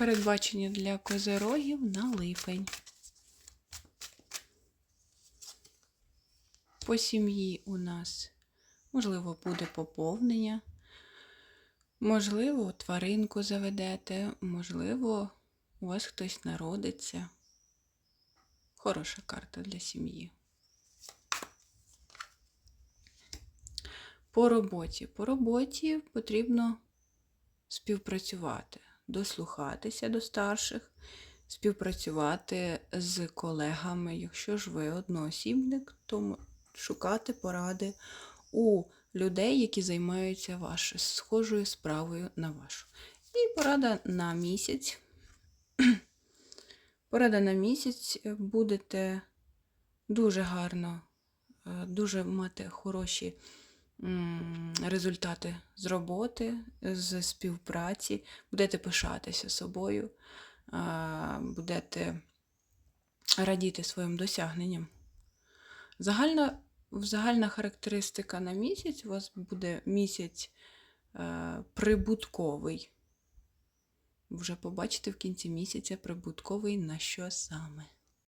передбачення для козерогів на липень. По сім'ї у нас, можливо, буде поповнення. Можливо, тваринку заведете, можливо, у вас хтось народиться. Хороша карта для сім'ї. По роботі. По роботі потрібно співпрацювати, дослухатися до старших, співпрацювати з колегами. Якщо ж ви одноосібник, то шукати поради у людей, які займаються вашою схожою справою на вашу. І порада на місяць. Порада на місяць будете дуже гарно, е, дуже мати хороші результати з роботи, з співпраці, будете пишатися собою, будете радіти своїм досягненням. Загальна, загальна характеристика на місяць у вас буде місяць е, прибутковий. Вже побачите в кінці місяця прибутковий на що саме.